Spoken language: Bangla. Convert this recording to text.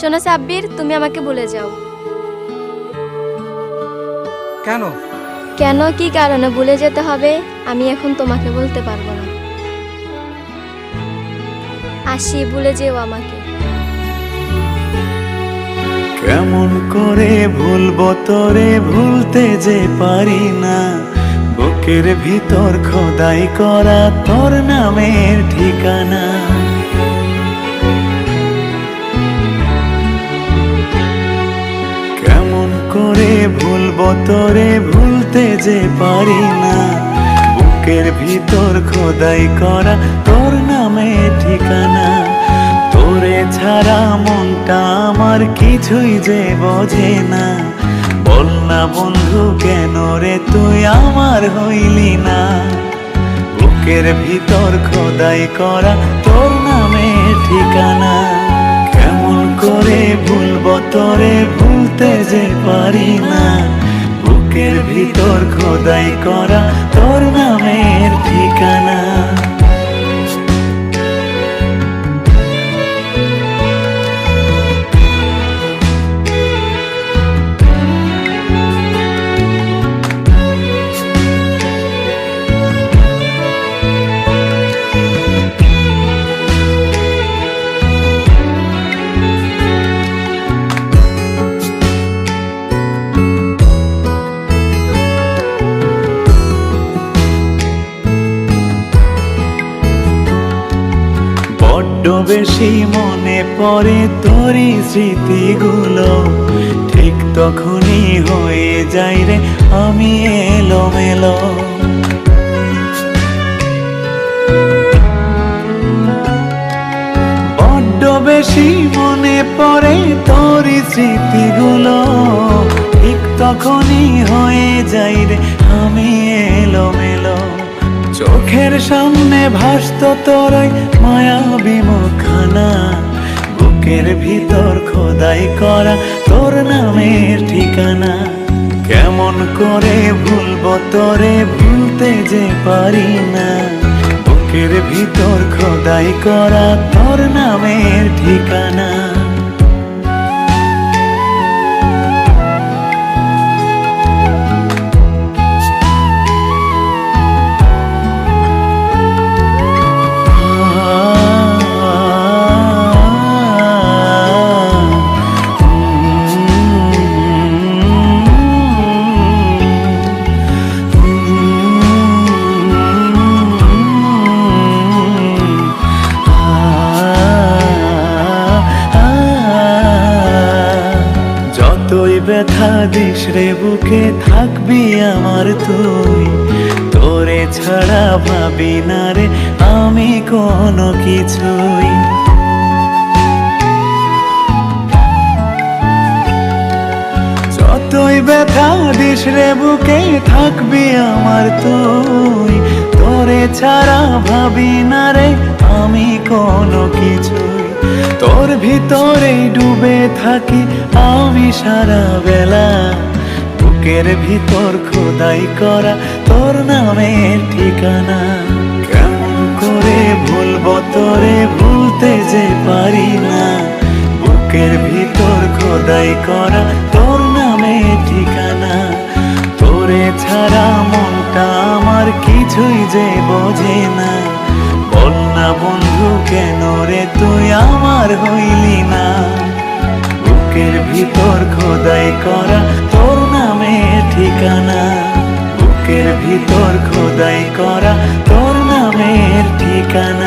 শোনো সাব্বির তুমি আমাকে ভুলে যাও। কেন? কেন কি কারণে ভুলে যেতে হবে আমি এখন তোমাকে বলতে পারব না। আসি ভুলে যেও আমাকে। কেমন করে ভুলবো তোরে ভুলতে যে পারি না বুকের ভিতর খোদাই করা তোর নামের ঠিকানা। ভুলবো তোরে ভুলতে যে পারি না, বুকের ভিতর খোদাই করা তোর নামে ঠিকানা। তোরে ছাড়া মনটা আমার কিছুই যে বোঝে না। বল না বন্ধু, কেন রে তুই আমার হইলি না? বুকের ভিতর খোদাই করা তোর নামে ঠিকানা। কেমন করে ভুলবো তোরে ভুলতে যে পারি না বুকের ভিতর খোদাই করা তোর নামের ঠিকানা। বড্ড বেশি মনে পড়ে তোরই স্মৃতিগুলো। ঠিক তখনই হয়ে যাই রে আমি এলোমেলো। বড্ড বেশি মনে পড়ে তোরই স্মৃতিগুলো। ঠিক তখনই হয়ে যাই রে চোখের সামনে ভাসত তোরই মায়াবী মুখখানা। বুকের ভিতর খোদাই করা তোর নামের ঠিকানা। কেমন করে ভুলবো তোরে ভুলতে যে পারি না। বুকের ভিতর খোদাই করা তোর নামের ঠিকানা। যতই ব্যথা দিস রে বুকে, থাকবি আমার তুই। তোরে ছাড়া ভাবি না রে আমি কোনো কিছুই। যতই ব্যথা দিস রে বুকে, থাকবি আমার তুই। তোরে ছাড়া ভাবি না রে আমি কোনো কিছুই। তোর ভিতরেই ডুবে থাকি আমি সারা বেলা। বুকের ভিতর খোদাই করা তোর নামের ঠিকানা। কেমন করে ভুলবো তোরে ভুলতে যে পারি না। বুকের ভিতর খোদাই করা তোর নামে ঠিকানা। তোরে ছাড়া মনটা আমার কিছুই যে বোঝে না। বল না বন্ধু কেন রে তুই আমার হইলি না? বুকের ভিতর খোদাই করা তোর নামে ঠিকানা। বুকের ভিতর খোদাই করা তোর নামের ঠিকানা।